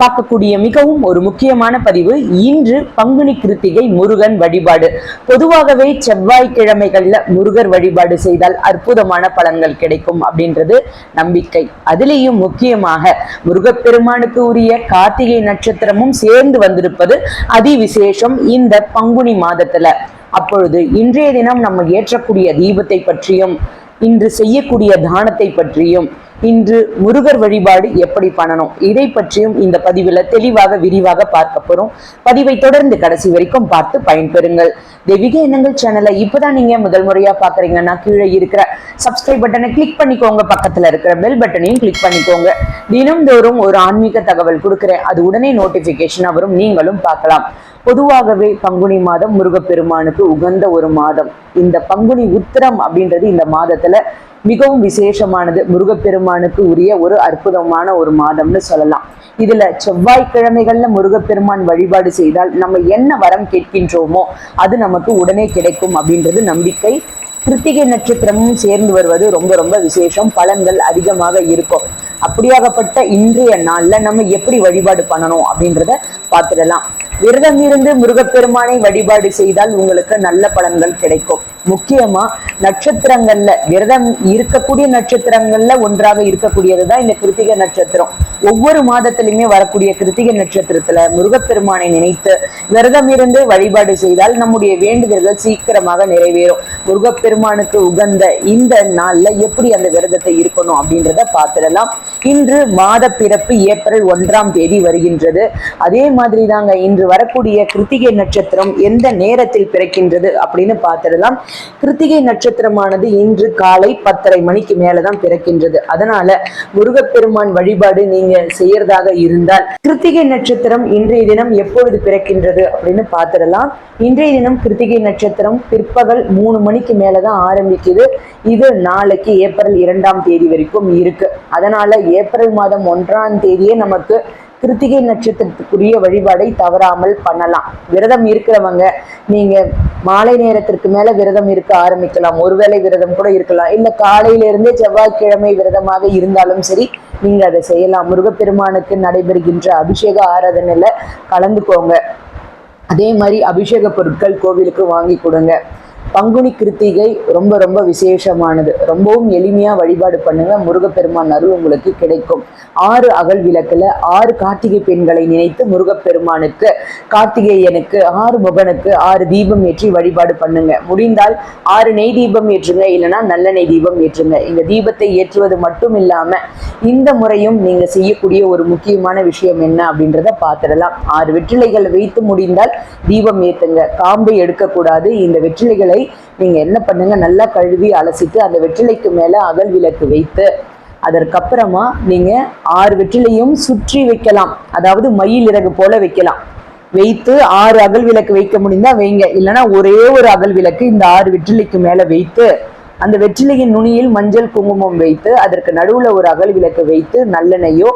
பார்க்கக்கூடிய மிகவும் ஒரு முக்கியமான பதிவு இன்று பங்குனி கிருத்திகை முருகன் வழிபாடு. பொதுவாகவே செவ்வாய்க்கிழமைகள்ல முருகர் வழிபாடு செய்தால் அற்புதமான பலன்கள் கிடைக்கும் அப்படின்றது நம்பிக்கை. அதிலேயும் முக்கியமாக முருகப்பெருமானுக்கு உரிய கார்த்திகை நட்சத்திரமும் சேர்ந்து வந்திருப்பது அதி விசேஷம் இந்த பங்குனி மாதத்துல. அப்பொழுது இன்றைய தினம் நம்ம ஏற்றக்கூடிய தீபத்தை பற்றியும் இன்று செய்யக்கூடிய தானத்தை பற்றியும் இன்று முருகர் வழிபாடு எப்படி பண்ணணும்? இதை பற்றியும் இந்த பதிவுல தெளிவாக விரிவாக பார்க்க போறோம். பதிவை தொடர்ந்து கடைசி வரைக்கும் பார்த்து பயன்பெறுங்கள். தெய்வீக எண்ணங்கள் சேனலை இப்பதான் நீங்க முதல் முறையா பாக்குறீங்கன்னா கீழே இருக்கிற சப்ஸ்கிரைப் பட்டனை கிளிக் பண்ணிக்கோங்க. பக்கத்துல இருக்கிற பெல் பட்டனையும் கிளிக் பண்ணிக்கோங்க. தினம்தோறும் ஒரு ஆன்மீக தகவல் கொடுக்குறேன். அது உடனே நோட்டிபிகேஷன் வரும். நீங்களும் பார்க்கலாம். பொதுவாகவே பங்குனி மாதம் முருகப்பெருமானுக்கு உகந்த ஒரு மாதம். இந்த பங்குனி உத்திரம் அப்படின்றது இந்த மாதத்துல மிகவும் விசேஷமானது. முருகப்பெருமானுக்கு உரிய ஒரு அற்புதமான ஒரு மாதம்னு சொல்லலாம். இதுல செவ்வாய்க்கிழமைகள்ல முருகப்பெருமான் வழிபாடு செய்தால் நம்ம என்ன வரம் கேட்கின்றோமோ அது நமக்கு உடனே கிடைக்கும் அப்படின்றது நம்பிக்கை. கிருத்திகை நட்சத்திரமும் சேர்ந்து வருவது ரொம்ப ரொம்ப விசேஷம். பலன்கள் அதிகமாக இருக்கும். அப்படியாகப்பட்ட இன்றைய நாள்ல நம்ம எப்படி வழிபாடு பண்ணணும் அப்படின்றத பார்த்துடலாம். விரதம் இருந்து முருகப்பெருமானை வழிபாடு செய்தால் உங்களுக்கு நல்ல பலன்கள் கிடைக்கும். முக்கியமா நட்சத்திரங்கள்ல விரதம் இருக்கக்கூடிய நட்சத்திரங்கள்ல ஒன்றாக இருக்கக்கூடியதுதான் இந்த கிருத்திகை நட்சத்திரம். ஒவ்வொரு மாதத்திலுமே வரக்கூடிய கிருத்திகை நட்சத்திரத்துல முருகப்பெருமானை நினைத்து விரதம் இருந்து வழிபாடு செய்தால் நம்முடைய வேண்டுதல்கள் சீக்கிரமாக நிறைவேறும். முருகப்பெருமானுக்கு உகந்த இந்த நாள்ல எப்படி அந்த விரதத்தை இருக்கணும் அப்படின்றத பார்த்துடலாம். இன்று மாத பிறப்பு ஏப்ரல் ஒன்றாம் தேதி வருகின்றது. அதே மாதிரி தாங்க இன்று வரக்கூடிய கிருத்திகை நட்சத்திரம் எந்த நேரத்தில் பிறக்கின்றது அப்படின்னு பார்த்துடலாம். கிருத்திகை நட்சத்திரமானது இன்று காலை பத்தரை மணிக்கு மேலதான் பிறக்கின்றது. அதனால முருகப்பெருமான் வழிபாடு நீங்க செய்யறதாக இருந்தால் கிருத்திகை நட்சத்திரம் இன்றைய தினம் எப்பொழுது பிறக்கின்றது அப்படின்னு பார்த்துடலாம். இன்றைய தினம் கிருத்திகை நட்சத்திரம் பிற்பகல் மூணு மணிக்கு மேலதான் ஆரம்பிக்குது. இது நாளைக்கு ஏப்ரல் இரண்டாம் தேதி வரைக்கும் இருக்கு. அதனால ஏப்ரல் மாதம் ஒன்றாம் தேதியே நமக்கு கிருத்திகை நட்சத்திரத்துக்குரிய வழிபாடை தவறாமல் பண்ணலாம். விரதம் இருக்கிறவங்க நீங்க மாலை நேரத்திற்கு மேல விரதம் இருக்க ஆரம்பிக்கலாம். ஒருவேளை விரதம் கூட இருக்கலாம். இல்ல காலையில இருந்தே செவ்வாய்க்கிழமை விரதமாக இருந்தாலும் சரி நீங்க அதை செய்யலாம். முருகப்பெருமானுக்கு நடைபெறுகின்ற அபிஷேக ஆராதனையில கலந்துக்கோங்க. அதே மாதிரி அபிஷேக பொருட்கள் கோவிலுக்கு வாங்கி கொடுங்க. பங்குனி கிருத்திகை ரொம்ப ரொம்ப விசேஷமானது. ரொம்பவும் எளிமையாக வழிபாடு பண்ணுங்க. முருகப்பெருமான் அருள் உங்களுக்கு கிடைக்கும். ஆறு அகல் விளக்கில் ஆறு கார்த்திகை பெண்களை நினைத்து முருகப்பெருமானுக்கு கார்த்திகேயனுக்கு ஆறு முகனுக்கு ஆறு தீபம் ஏற்றி வழிபாடு பண்ணுங்க. முடிந்தால் ஆறு நெய் தீபம் ஏற்றுங்க. இல்லைன்னா நல்ல நெய் தீபம் ஏற்றுங்க. இந்த தீபத்தை ஏற்றுவது மட்டும் இல்லாமல் இந்த முறையும் நீங்கள் செய்யக்கூடிய ஒரு முக்கியமான விஷயம் என்ன அப்படின்றத பார்த்துடலாம். ஆறு வெற்றிலைகளை வைத்து முடிந்தால் தீபம் ஏற்றுங்க காம்பு எடுக்கக்கூடாது. இந்த வெற்றிலைகளை வெற்றிலை நீங்கள் என்ன பண்ணுங்க? நல்லா கழுவி அலசிட்டு அந்த வெற்றிலைக்கு மேலே அகல் விளக்கு வைத்து அதற்கப்புறமா நீங்கள் ஆறு வெற்றிலையும் சுற்றி வைக்கலாம். அதாவது மயில் இறகு போல வைக்கலாம். வைத்து ஆறு அகல் விளக்கு வைக்க முடிந்தா வைங்க. இல்லைன்னா ஒரே ஒரு அகல் விளக்கு இந்த ஆறு வெற்றிலைக்கு மேலே வைத்து அந்த வெற்றிலையின் நுனியில் மஞ்சள் குங்குமம் வைத்து அதற்கு நடுவில் ஒரு அகல் விளக்கு வைத்து நல்லெண்ணெயோ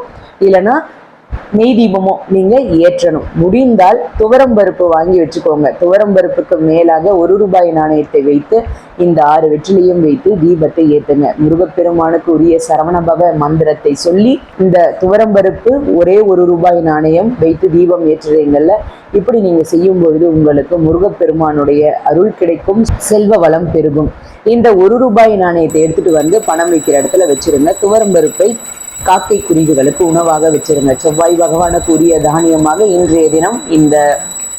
இல்லைன்னா நெய் தீபமோ நீங்க ஏற்றணும். முடிந்தால் துவரம் பருப்பு வாங்கி வச்சுக்கோங்க. துவரம் பருப்புக்கு மேலாக ஒரு ரூபாய் நாணயத்தை வைத்து இந்த ஆறு வெற்றிலையும் வைத்து தீபத்தை ஏத்துங்க. முருகப்பெருமானுக்கு உரிய சரவணபவ மந்திரத்தை சொல்லி இந்த துவரம் பருப்பு ஒரே ஒரு ரூபாய் நாணயம் வைத்து தீபம் ஏற்றுறீங்கல்ல இப்படி நீங்க செய்யும் பொழுது உங்களுக்கு முருகப்பெருமானுடைய அருள் கிடைக்கும் செல்வ வளம் பெருகும். இந்த ஒரு ரூபாய் நாணயத்தை எடுத்துட்டு வந்து பணம் வைக்கிற இடத்துல வச்சிருங்க. துவரம் பருப்பை காக்கை குருவிகளுக்கு உணவாக வச்சிருங்க செவ்வாய் பகவானுக்கு உரிய தானியமாக இன்றைய தினம் இந்த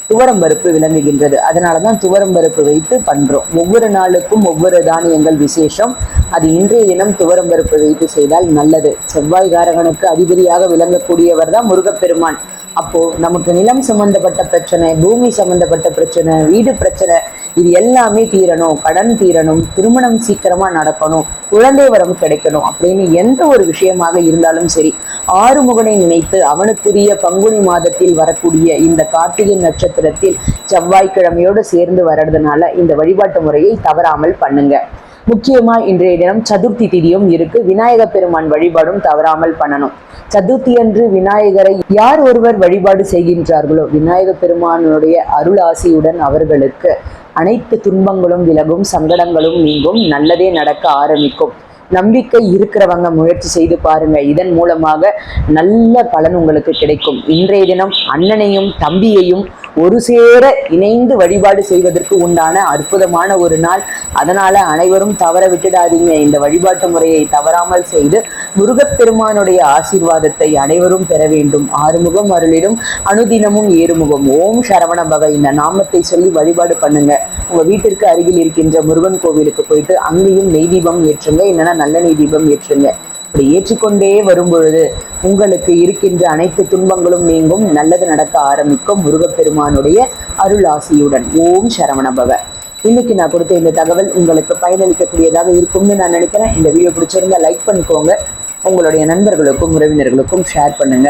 துவரம் பருப்பு விளங்குகின்றது. அதனால தான் துவரம் பருப்பு வைத்து பண்றோம். ஒவ்வொரு நாளுக்கும் ஒவ்வொரு தானியங்கள் விசேஷம். அது இன்றைய தினம் துவரம் பருப்பு வைத்து செய்தால் நல்லது. செவ்வாய் காரகனுக்கு அதிபதியாக விளங்கக்கூடியவர் தான் முருகப்பெருமான். அப்போ நமக்கு நிலம் சம்பந்தப்பட்ட பிரச்சனை பூமி சம்பந்தப்பட்ட பிரச்சனை வீடு பிரச்சனை இது எல்லாமே தீரணும் கடன் தீரணும் திருமணம் சீக்கிரமா நடக்கணும் குழந்தை வரம் கிடைக்கணும் அப்படின்னு எந்த ஒரு விஷயமாக இருந்தாலும் சரி ஆறுமுகனை நினைத்து அவனுக்குரிய பங்குனி மாதத்தில் வரக்கூடிய இந்த கார்த்திகை நட்சத்திரத்தில் செவ்வாய்க்கிழமையோடு சேர்ந்து வர்றதுனால இந்த வழிபாட்டு முறையை தவறாமல் பண்ணுங்க. முக்கியமா இன்றைய தினம் சதுர்த்தி திதியும் இருக்கு. விநாயக பெருமான் வழிபாடும் தவறாமல் பண்ணணும். சதுர்த்தி அன்று விநாயகரை யார் ஒருவர் வழிபாடு செய்கின்றார்களோ விநாயக பெருமானுடைய அருள் ஆசியுடன் அவர்களுக்கு அனைத்து துன்பங்களும் விலகும் சங்கடங்களும் நீங்கும். நல்லதே நடக்க ஆரம்பிக்கும். நம்பிக்கை இருக்கிறவங்க முயற்சி செய்து பாருங்க. இதன் மூலமாக நல்ல பலன் உங்களுக்கு கிடைக்கும். இன்றைய தினம் அண்ணனையும் தம்பியையும் ஒரு சேர இணைந்து வழிபாடு செய்வதற்கு உண்டான அற்புதமான ஒரு நாள். அதனால அனைவரும் தவற விட்டுடாதீங்க. இந்த வழிபாட்டு முறையை தவறாமல் செய்து முருகப்பெருமானுடைய ஆசீர்வாதத்தை அனைவரும் பெற வேண்டும். ஆறுமுகம் அருளிடும். அனுதினமும் ஏறுமுகம். ஓம் சரவண பக. இந்த நாமத்தை சொல்லி வழிபாடு பண்ணுங்க. உங்க வீட்டிற்கு அருகில் இருக்கின்ற முருகன் கோவிலுக்கு போயிட்டு அங்கேயும் நெய் தீபம் ஏற்றுங்க. இல்லைன்னா நல்ல தீபம் ஏற்றுங்க. இப்படி ஏற்றிக்கொண்டே வரும் பொழுது உங்களுக்கு இருக்கின்ற அனைத்து துன்பங்களும் நீங்கும். நல்லது நடக்க ஆரம்பிக்கும். முருகப்பெருமானுடைய அருள் ஆசியுடன் ஓம் சரவணபவ. இன்னைக்கு நான் கொடுத்த இந்த தகவல் உங்களுக்கு பயனளிக்கக்கூடியதாக இருக்கும்னு நான் நினைக்கிறேன். இந்த வீடியோ பிடிச்சிருந்தா லைக் பண்ணிக்கோங்க. உங்களுடைய நண்பர்களுக்கும் உறவினர்களுக்கும் ஷேர் பண்ணுங்க.